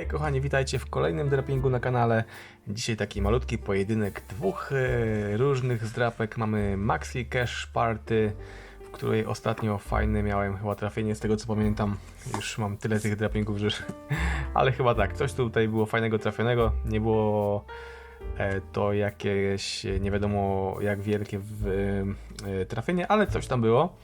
Hej kochani, witajcie w kolejnym drapingu na kanale. Dzisiaj taki malutki pojedynek dwóch e, różnych zdrapek. Mamy Maxi Cash Party, w której ostatnio fajne miałem chyba trafienie, z tego co pamiętam. Już mam tyle tych drapingów, że... Ale chyba tak, coś tutaj było fajnego trafionego. Nie było e, to jakieś nie wiadomo jak wielkie w, e, trafienie, ale coś tam było.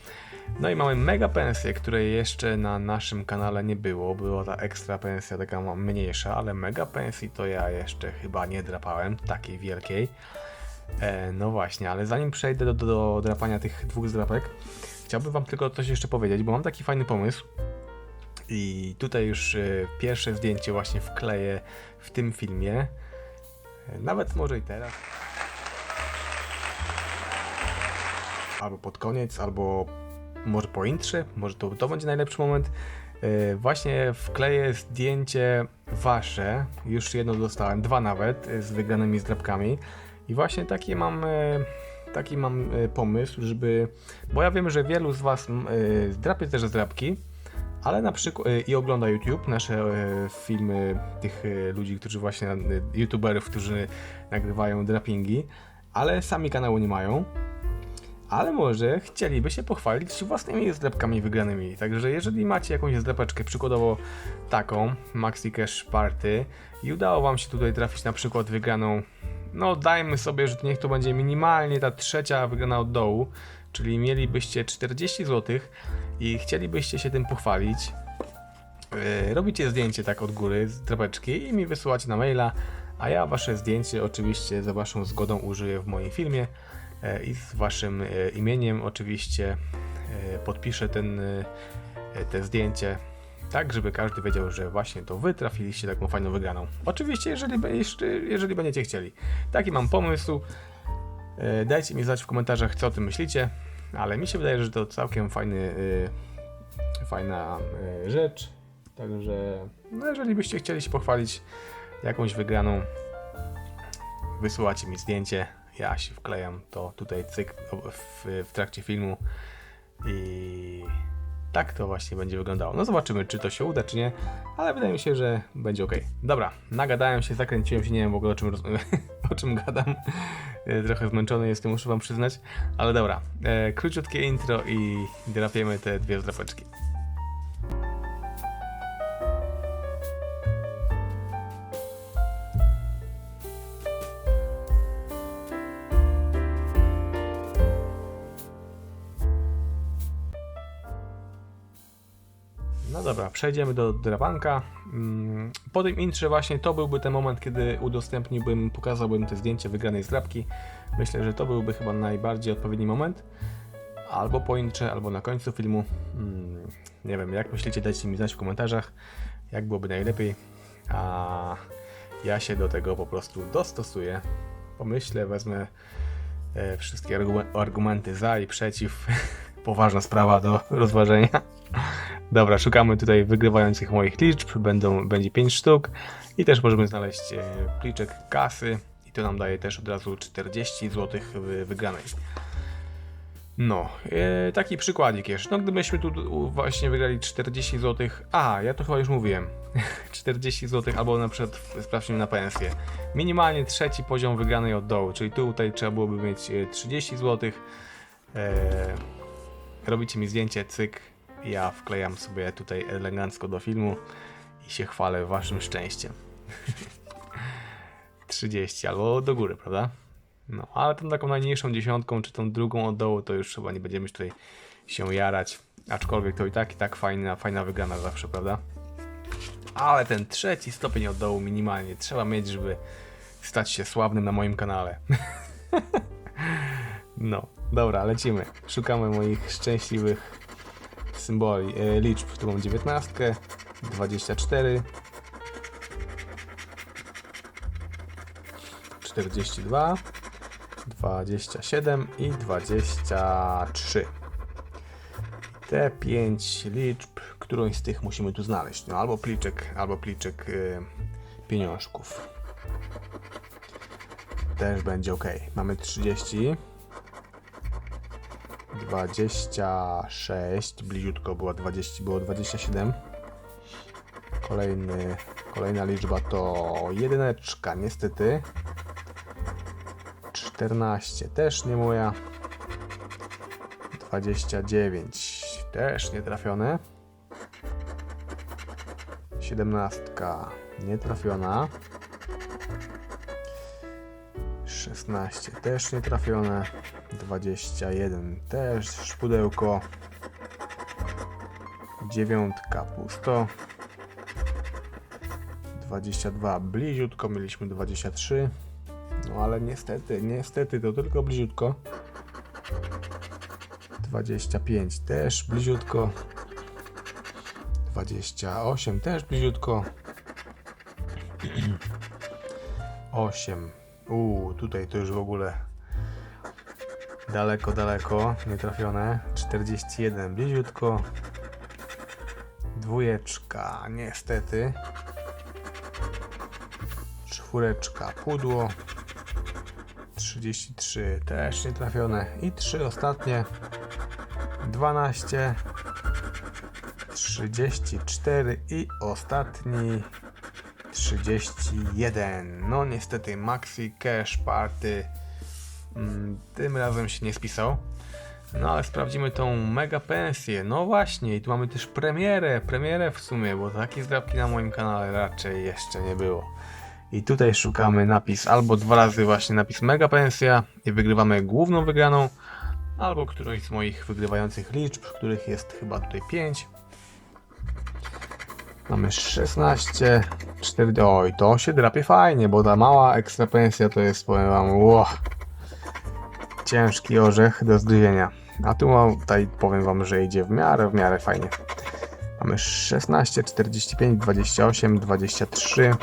No i mamy mega pensję, której jeszcze na naszym kanale nie było. Była ta ekstra pensja, taka mniejsza, ale mega pensji to ja jeszcze chyba nie drapałem, takiej wielkiej. E, no właśnie, ale zanim przejdę do, do, do drapania tych dwóch zdrapek, chciałbym wam tylko coś jeszcze powiedzieć, bo mam taki fajny pomysł. I tutaj już e, pierwsze zdjęcie właśnie wkleję w tym filmie. E, nawet może i teraz. Albo pod koniec, albo może po intrze, może to, to będzie najlepszy moment. Yy, właśnie wkleję zdjęcie wasze, już jedno dostałem, dwa nawet, yy, z wygranymi zdrabkami. I właśnie taki mam, taki mam yy, pomysł, żeby, bo ja wiem, że wielu z was yy, zdrapie też zdrabki, ale na przykład i ogląda YouTube, nasze filmy tych ludzi, którzy właśnie, youtuberów, którzy nagrywają drapingi, ale sami kanału nie mają ale może chcieliby się pochwalić własnymi zlepkami wygranymi. Także jeżeli macie jakąś zlepeczkę, przykładowo taką, Maxi Cash Party i udało wam się tutaj trafić na przykład wygraną, no dajmy sobie, że niech to będzie minimalnie ta trzecia wygrana od dołu, czyli mielibyście 40 zł i chcielibyście się tym pochwalić, Yy, robicie zdjęcie tak od góry z drapeczki i mi wysyłacie na maila, a ja wasze zdjęcie oczywiście za waszą zgodą użyję w moim filmie e, i z waszym e, imieniem oczywiście e, podpiszę ten, e, te zdjęcie tak, żeby każdy wiedział, że właśnie to wy trafiliście taką fajną wygraną. Oczywiście, jeżeli, jeżeli będziecie chcieli. Taki mam pomysł. E, Dajcie mi znać w komentarzach, co o tym myślicie, ale mi się wydaje, że to całkiem fajny, e, fajna e, rzecz. Także, no jeżeli byście chcieli się pochwalić jakąś wygraną, wysyłacie mi zdjęcie, ja się wklejam to tutaj cyk w, w trakcie filmu i tak to właśnie będzie wyglądało. No zobaczymy, czy to się uda, czy nie, ale wydaje mi się, że będzie ok. Dobra, nagadałem się, zakręciłem się, nie wiem w ogóle o czym, o czym gadam. E, Trochę zmęczony jestem, muszę wam przyznać, ale dobra. E, króciutkie intro i drapiemy te dwie zdrapeczki. Dobra, przejdziemy do drapanka. Mm, Po tym intrze właśnie to byłby ten moment, kiedy udostępniłbym, pokazałbym te zdjęcie wygranej zdrapki. Myślę, że to byłby chyba najbardziej odpowiedni moment. Albo po intrze, albo na końcu filmu. Mm, Nie wiem, jak myślicie, dajcie mi znać w komentarzach, jak byłoby najlepiej. A ja się do tego po prostu dostosuję. Pomyślę, wezmę e, wszystkie argu- argumenty za i przeciw. Poważna sprawa do rozważenia. Dobra, szukamy tutaj wygrywających moich liczb. Będą, będzie 5 sztuk. I też możemy znaleźć e, pliczek kasy. I to nam daje też od razu 40 zł wygranej. No, e, taki przykładzik jeszcze. No, gdybyśmy tu właśnie wygrali 40 zł. A, ja to chyba już mówiłem. 40 zł, albo na przykład sprawdźmy na pensję. Minimalnie trzeci poziom wygranej od dołu, czyli tutaj trzeba byłoby mieć e, 30 zł. E, robicie mi zdjęcie, cyk. Ja wklejam sobie tutaj elegancko do filmu i się chwalę waszym szczęściem. 30 albo do góry, prawda? No, ale tą taką najmniejszą dziesiątką, czy tą drugą od dołu, to już chyba nie będziemy tutaj się jarać. Aczkolwiek to i tak, i tak fajna, fajna wygrana zawsze, prawda? Ale ten trzeci stopień od dołu minimalnie trzeba mieć, żeby stać się sławnym na moim kanale. no, dobra, lecimy. Szukamy moich szczęśliwych symboli, e, liczb. Tu mam 19, 24, 42, 27 i 23. Te 5 liczb, którąś z tych musimy tu znaleźć. No albo pliczek, albo pliczek y, pieniążków. Też będzie ok. Mamy 30. 26, bliziutko było 20, było 27. Kolejny, Kolejna liczba to jedyneczka, niestety. 14 też nie moja. 29 też nie trafione. 17 nie trafiona. 16 też nie trafione. 21 też pudełko. Dziewiątka pusto. 22 bliziutko, mieliśmy 23. No ale niestety, niestety to tylko bliziutko. 25 też bliziutko. 28 też bliziutko. 8. Uuu, tutaj to już w ogóle daleko, daleko, nietrafione. 41 bliziutko. Dwójeczka, niestety. Czwóreczka, pudło. 33 też nietrafione. I trzy ostatnie. 12. 34 i ostatni 31. No niestety Maxi Cash Party mm, tym razem się nie spisał. No ale sprawdzimy tą mega pensję. No właśnie, i tu mamy też premierę, premierę w sumie, bo takiej zdrabki na moim kanale raczej jeszcze nie było. I tutaj szukamy napis albo dwa razy właśnie napis mega pensja i wygrywamy główną wygraną, albo którąś z moich wygrywających liczb, których jest chyba tutaj 5. Mamy 16, 4, oj to się drapie fajnie, bo ta mała ekstra pensja to jest powiem wam, ło, ciężki orzech do zgryzienia. A tu mam, tutaj powiem wam, że idzie w miarę, w miarę fajnie. Mamy 16, 45, 28, 23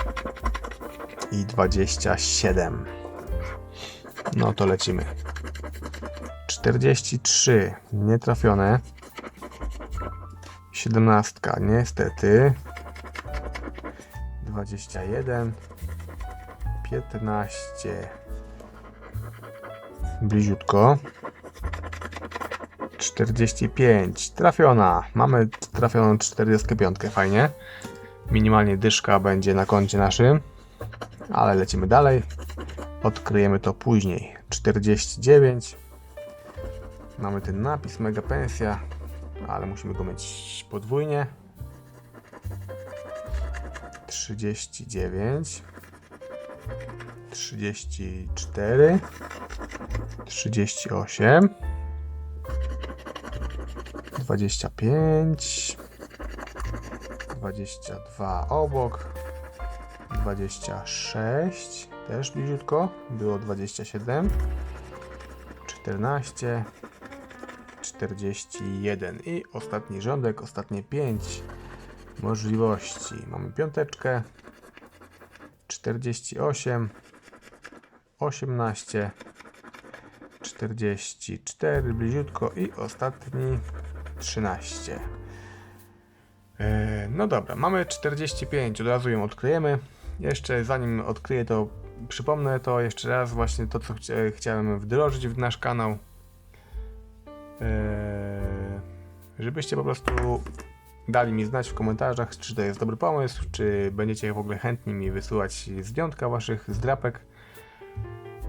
i 27. No to lecimy. 43 nietrafione. 17 niestety. 21 15 bliziutko. 45 trafiona. Mamy trafioną 45 fajnie. Minimalnie dyszka będzie na koncie naszym. Ale lecimy dalej. Odkryjemy to później. 49 mamy ten napis. Mega pensja. Ale musimy go mieć podwójnie 39 34 38 25 22 obok 26 też bliziutko było 27 14 41 i ostatni rządek, ostatnie 5 możliwości. Mamy piąteczkę, 48, 18, 44 bliziutko i ostatni 13. E, No dobra, mamy 45, od razu ją odkryjemy. Jeszcze zanim odkryję to, przypomnę to jeszcze raz właśnie to, co chcia- chciałem wdrożyć w nasz kanał. Eee, żebyście po prostu dali mi znać w komentarzach, czy to jest dobry pomysł, czy będziecie w ogóle chętni mi wysyłać zdjątka waszych zdrapek,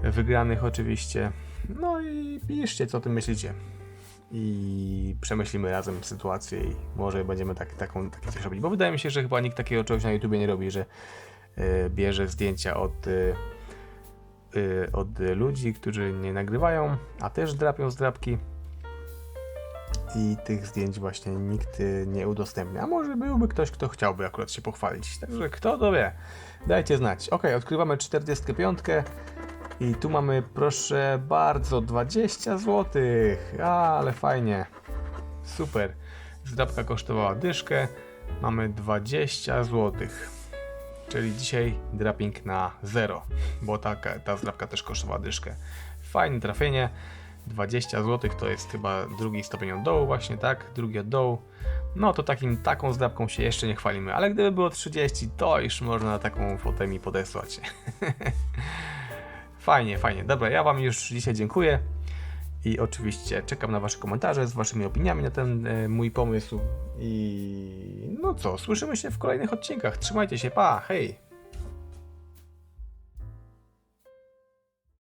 wygranych oczywiście. No i piszcie, co o tym myślicie. I przemyślimy razem sytuację i może będziemy tak, taką, takie coś robić. Bo wydaje mi się, że chyba nikt takiego czegoś na YouTubie nie robi, że e, bierze zdjęcia od, e, od ludzi, którzy nie nagrywają, a też drapią zdrapki i tych zdjęć właśnie nikt y, nie udostępnia. A może byłby ktoś, kto chciałby akurat się pochwalić. Także kto to wie, dajcie znać. Ok, odkrywamy 45 i tu mamy, proszę bardzo, 20 zł. Ale fajnie. Super. Zdrabka kosztowała dyszkę. Mamy 20 zł. Czyli dzisiaj draping na 0, bo ta, ta zdrabka też kosztowała dyszkę. Fajne trafienie. 20 zł to jest chyba drugi stopień od dołu właśnie, tak? Drugi od dołu. No to takim, taką zdrabką się jeszcze nie chwalimy, ale gdyby było 30, to już można taką fotę mi podesłać. fajnie, fajnie. Dobra, ja Wam już dzisiaj dziękuję I oczywiście czekam na Wasze komentarze z Waszymi opiniami na ten e, mój pomysł. I no co, słyszymy się w kolejnych odcinkach. Trzymajcie się, pa, hej!